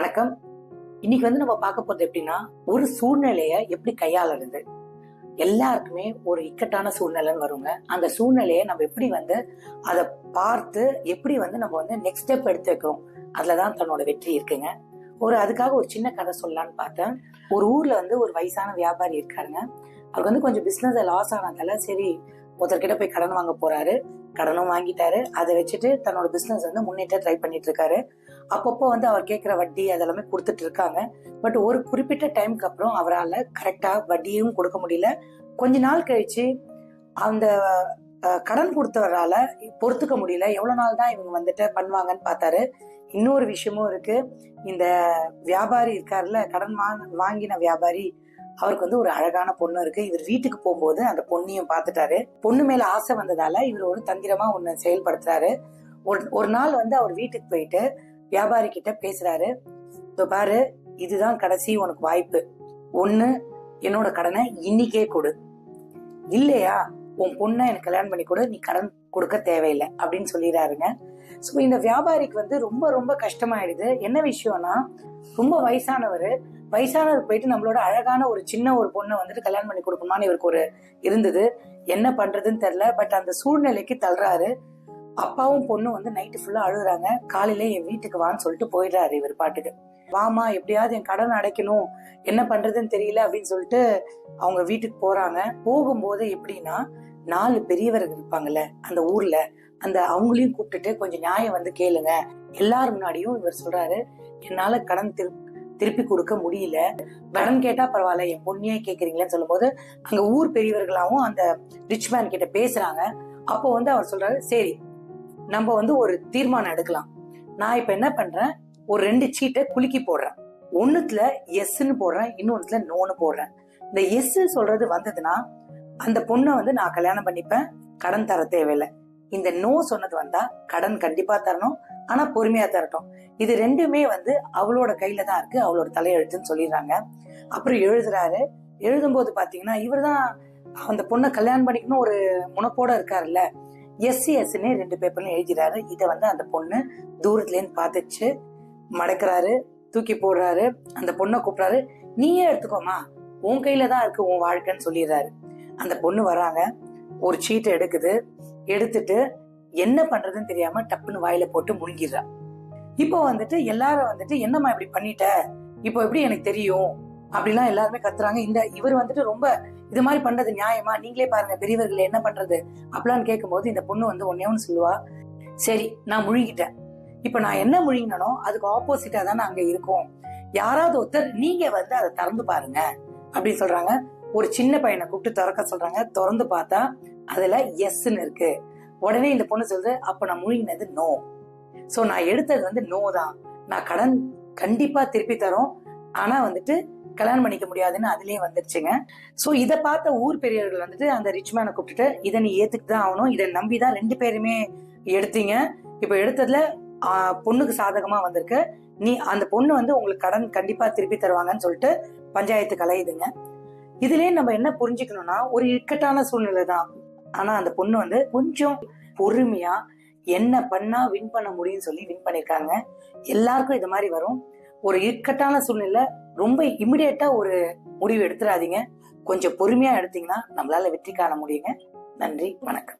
வணக்கம். இன்னைக்கு வந்து நம்ம பார்க்க போறது எப்படின்னா ஒரு சூழ்நிலைய எப்படி கையாளுறது? எல்லாருக்குமே ஒரு இக்கட்டான சூழ்நிலைன்னு வருங்க. அந்த சூழ்நிலையை நம்ம எப்படி வந்து அதை பார்த்து எப்படி வந்து நம்ம வந்து நெக்ஸ்ட் ஸ்டெப் எடுத்து வைக்கிறோம். அதுலதான் தன்னோட வெற்றி இருக்குங்க. ஒரு அதுக்காக ஒரு சின்ன கதை சொல்லலான்னு பார்த்தேன். ஒரு ஊர்ல வந்து ஒரு வயசான வியாபாரி இருக்காருங்க. அவருக்கு வந்து கொஞ்சம் பிசினஸ் லாஸ் ஆனதால சரி ஒருத்தர்கிட்ட போய் கடன் வாங்க போறாரு. கடனும் வாங்கிட்டாரு. அதை வச்சுட்டு தன்னோட பிசினஸ் வந்து முன்னேற்ற ட்ரை பண்ணிட்டு இருக்காரு அப்பப்போ வந்து அவர் கேட்குற வட்டி அதெல்லாமே கொடுத்துட்டு இருக்காங்க பட் ஒரு குறிப்பிட்ட டைம்க்கு அப்புறம் அவரால் கரெக்டாக வட்டியும் கொடுக்க முடியல. கொஞ்ச நாள் கழிச்சு அந்த கடன் கொடுத்தவரால பொறுத்துக்க முடியல. எவ்வளோ நாள் தான் இவங்க வந்துட்டு பண்ணுவாங்கன்னு பார்த்தாரு. இன்னொரு விஷயமும் இருக்கு. இந்த வியாபாரி இருக்காருல்ல கடன் வாங்க வாங்கின வியாபாரி அவருக்கு வந்து ஒரு அழகான பொண்ணு இருக்கு. இவர் வீட்டுக்கு போகும்போது அந்த பொண்ணையும் பார்த்துட்டாரு. பொண்ணு மேல ஆசை வந்ததால இவர் ஒரு தந்திரமா ஒன்னு செயல்படுத்துறாரு. ஒரு ஒரு நாள் வந்து அவர் வீட்டுக்கு போயிட்டு வியாபாரி கிட்ட பேசுறாரு. "இதோ பாரு இதுதான் கடைசி உனக்கு வாய்ப்பு. ஒண்ணு என்னோட கடனை இன்னைக்கே கொடு. இல்லையா? உன் பொண்ணை எனக்கு கல்யாணம் பண்ணி கொடு. நீ கடன் கொடுக்க தேவையில்லை. அப்படின்னு சொல்லிடுறாருங்க. ஸோ இந்த வியாபாரிக்கு வந்து ரொம்ப ரொம்ப கஷ்டமாயிடுது. என்ன விஷயம்னா ரொம்ப வயசானவர் வயசானவர் போயிட்டு நம்மளோட அழகான ஒரு சின்ன ஒரு பொண்ணை வந்துட்டு கல்யாணம் பண்ணி கொடுக்குமான்னு இவருக்கு ஒரு இருந்தது. என்ன பண்றதுன்னு தெரியல. பட் அந்த சூழ்நிலைக்கு தள்ளுறாரு. அப்பாவும் பொண்ணும் வந்து நைட்டு ஃபுல்லா அழுகுறாங்க. காலையில என் வீட்டுக்கு வான்னு சொல்லிட்டு போயிடுறாரு இவர் பாட்டுக்கு. வாமா எப்படியாவது என் கடன் அடைக்கணும். என்ன பண்றதுன்னு தெரியல அப்படின்னு சொல்லிட்டு அவங்க வீட்டுக்கு போறாங்க. போகும்போது எப்படின்னா நாலு பெரியவர்கள் இருப்பாங்கல்ல அந்த ஊர்ல அந்த அவங்களையும் கூப்பிட்டுட்டு கொஞ்சம் நியாயம் வந்து கேளுங்க. எல்லார் முன்னாடியும் இவர் சொல்றாரு என்னால கடன் திரு திருப்பி கொடுக்க முடியல. கடன் கேட்டா பரவாயில்ல என் பொண்ணியே கேக்குறீங்களேன்னு சொல்லும்போது அங்க ஊர் பெரியவர்களாவும் அந்த ரிச் மேன் கிட்ட பேசுறாங்க. அப்போ வந்து அவர் சொல்றாரு சரி நம்ம வந்து ஒரு தீர்மானம் எடுக்கலாம். நான் இப்ப என்ன பண்றேன்? ஒரு ரெண்டு சீட்டை குலுக்கி போடுறேன். ஒன்னுத்துல எஸ்ன்னு போடுறேன் இன்னொன்னுல நோன்னு போடுறேன். இந்த எஸ் சொல்றது வந்ததுன்னா அந்த பொண்ணை வந்து நான் கல்யாணம் பண்ணிப்பேன். கடன் தர தேவையில்லை. இந்த நோ சொன்னது வந்தா கடன் கண்டிப்பா தரணும். ஆனா பொறுமையா தரட்டும். இது ரெண்டுமே வந்து அவளோட கையில தான் இருக்கு. அவளோட தலையெழுத்துன்னு சொல்லிடுறாங்க. அப்புறம் எழுதுறாரு. எழுதும்போது பாத்தீங்கன்னா இவர்தான் அந்த பொண்ணை கல்யாணம் பண்ணிக்கணும் ஒரு முனப்போட இருக்காருல்ல. எஸ்சி எஸ்ன்னு ரெண்டு பேப்பர்லையும் எழுதிறாரு. இதை வந்து அந்த பொண்ணு தூரத்துலேருந்து பார்த்துச்சு. மடக்கிறாரு. தூக்கி போடுறாரு. அந்த பொண்ணை கூப்பிடுறாரு. நீயே எடுத்துக்கோமா உன் கையில தான் இருக்கு உன் வாழ்க்கைன்னு சொல்லிடுறாரு. அந்த பொண்ணு வராங்க ஒரு சீட்டை எடுக்குது. எடுத்துட்டு என்ன பண்றதுன்னு தெரியாம டப்புன்னு வாயில போட்டு முழுங்கிடுறா. இப்போ வந்துட்டு எல்லாரும் வந்துட்டு என்னம்மா இப்படி பண்ணிட்ட? இப்போ எப்படி எனக்கு தெரியும்? அப்படிலாம் எல்லாருமே கத்துறாங்க. இந்த இவர் வந்துட்டு ரொம்ப இது மாதிரி பண்றது நியாயமா? நீங்களே பாருங்க பெரியவர்கள் என்ன பண்றது? அப்படிலாம் கேட்கும்போது இந்த பொண்ணு வந்து ஒன்னே ஒன்று சொல்லுவா. சரி நான் முழுங்கிட்டேன். இப்ப நான் என்ன முழுங்கினோ அதுக்கு ஆப்போசிட்டா தானே அங்க இருக்கும். யாராவது ஒருத்தர் நீங்க வந்து அதை திறந்து பாருங்க. அப்படின்னு சொல்றாங்க. ஒரு சின்ன பையனை கூப்பிட்டு திறக்க சொல்றாங்க. திறந்து பார்த்தா அதுல எஸ்ன்னு இருக்கு. உடனே இந்த பொண்ணு சொல்றது அப்ப நான் முழுங்கினது நோ சோ நான் எடுத்தது வந்து நோ தான். நான் கடன் கண்டிப்பா திருப்பி தரோம். ஆனா வந்துட்டு கல்யாணம் பண்ணிக்க முடியாதுன்னு அதுலயே வந்துருச்சுங்க. சோ இத பார்த்த ஊர் பெரியவர்கள் வந்துட்டு அந்த ரிச் மேனை கூப்பிட்டுட்டு இதை நீ ஏத்துக்கு தான் ஆகணும். இதை நம்பிதான் ரெண்டு பேருமே எடுத்தீங்க. இப்ப எடுத்ததுல பொண்ணுக்கு சாதகமா வந்திருக்கு. நீ அந்த பொண்ணு வந்து உங்களுக்கு கடன் கண்டிப்பா திருப்பி தருவாங்கன்னு சொல்லிட்டு பஞ்சாயத்து கலையுதுங்க இதுலயே நம்ம என்ன புரிஞ்சுக்கணும்னா ஒரு இக்கட்டான சூழ்நிலை தான். ஆனா அந்த பொண்ணு வந்து கொஞ்சம் பொறுமையா என்ன பண்ணா வின் பண்ண முடியும்னு சொல்லி வின் பண்ணிருக்காங்க. எல்லாருக்கும் இது மாதிரி வரும். ஒரு இக்கட்டான சூழ்நிலை ரொம்ப இமிடியேட்டா ஒரு முடிவு எடுத்துடாதீங்க கொஞ்சம் பொறுமையா எடுத்தீங்கன்னா நம்மளால வெற்றி காண முடியுங்க. நன்றி வணக்கம்.